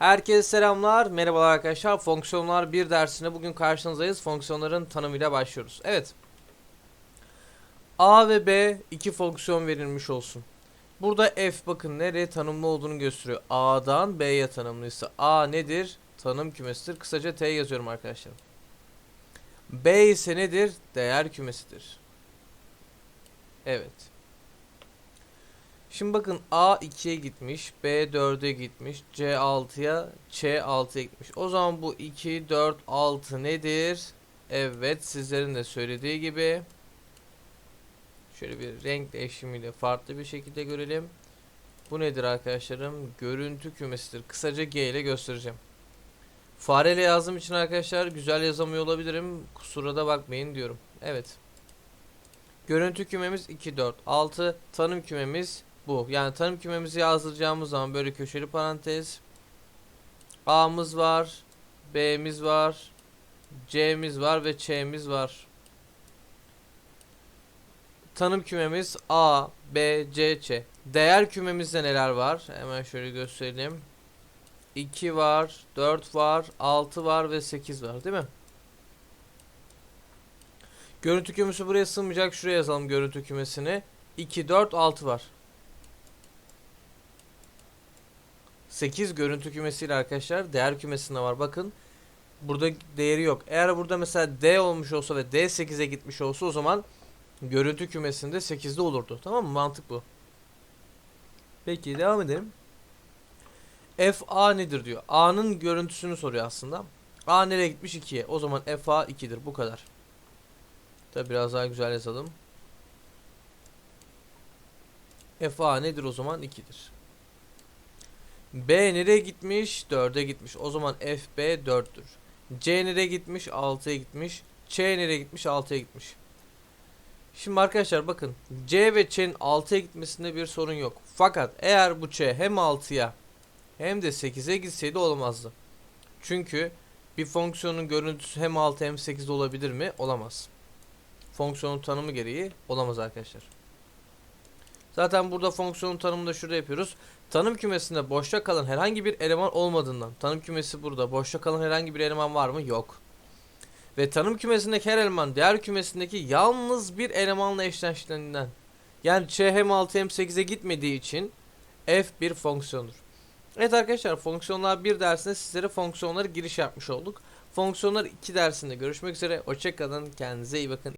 Herkese selamlar. Merhabalar arkadaşlar. Fonksiyonlar 1 dersine bugün karşınızdayız. Fonksiyonların tanımıyla başlıyoruz. Evet. A ve B iki fonksiyon verilmiş olsun. Burada f bakın nereye tanımlı olduğunu gösteriyor. A'dan B'ye tanımlıysa A nedir? Tanım kümesidir. Kısaca T yazıyorum arkadaşlar. B ise nedir? Değer kümesidir. Evet. Şimdi bakın A 2'ye gitmiş, B 4'e gitmiş, C 6'ya, Ç 6'ya gitmiş. O zaman bu 2, 4, 6 nedir? Evet sizlerin de söylediği gibi. Şöyle bir renk değişimiyle farklı bir şekilde görelim. Bu nedir arkadaşlarım? Görüntü kümesidir. Kısaca G ile göstereceğim. Fareyle yazdığım için arkadaşlar güzel yazamıyor olabilirim. Kusura da bakmayın diyorum. Evet. Görüntü kümemiz 2, 4, 6. Tanım kümemiz bu. Yani tanım kümemizi yazdıracağımız zaman böyle köşeli parantez. A'mız var. B'miz var. C'miz var ve Ç'miz var. Tanım kümemiz A, B, C, Ç. Değer kümemizde neler var? Hemen şöyle gösterelim. 2 var, 4 var, 6 var ve 8 var değil mi? Görüntü kümesi buraya sığmayacak. Şuraya yazalım görüntü kümesini. 2, 4, 6 var. 8 görüntü kümesiyle arkadaşlar değer kümesinde var. Bakın burada değeri yok. Eğer burada mesela D olmuş olsa ve D 8'e gitmiş olsa o zaman görüntü kümesinde 8'de olurdu. Tamam mı? Mantık bu. Peki devam edelim. F A nedir diyor. A'nın görüntüsünü soruyor aslında. A nereye gitmiş 2'ye. O zaman F A 2'dir. Bu kadar. Tabi biraz daha güzel yazalım. F A nedir o zaman 2'dir. B nereye gitmiş? 4'e gitmiş. O zaman FB 4'tür. C nereye gitmiş? 6'ya gitmiş. Ç nereye gitmiş? 6'ya gitmiş. Şimdi arkadaşlar bakın C ve Ç'nin 6'ya gitmesinde bir sorun yok. Fakat eğer bu Ç hem 6'ya hem de 8'e gitseydi olamazdı. Çünkü bir fonksiyonun görüntüsü hem 6 hem 8 olabilir mi? Olamaz. Fonksiyonun tanımı gereği olamaz arkadaşlar. Zaten burada fonksiyonun tanımını da şurada yapıyoruz. Tanım kümesinde boşta kalan herhangi bir eleman olmadığından tanım kümesi burada boşta kalan herhangi bir eleman var mı? Yok. Ve tanım kümesindeki her eleman diğer kümesindeki yalnız bir elemanla eşleştiğinden yani Ç hem 6 hem 8'e gitmediği için f bir fonksiyondur. Evet arkadaşlar fonksiyonlar 1 dersinde sizlere fonksiyonları giriş yapmış olduk. Fonksiyonlar 2 dersinde görüşmek üzere. Hoşçakalın. Kendinize iyi bakın.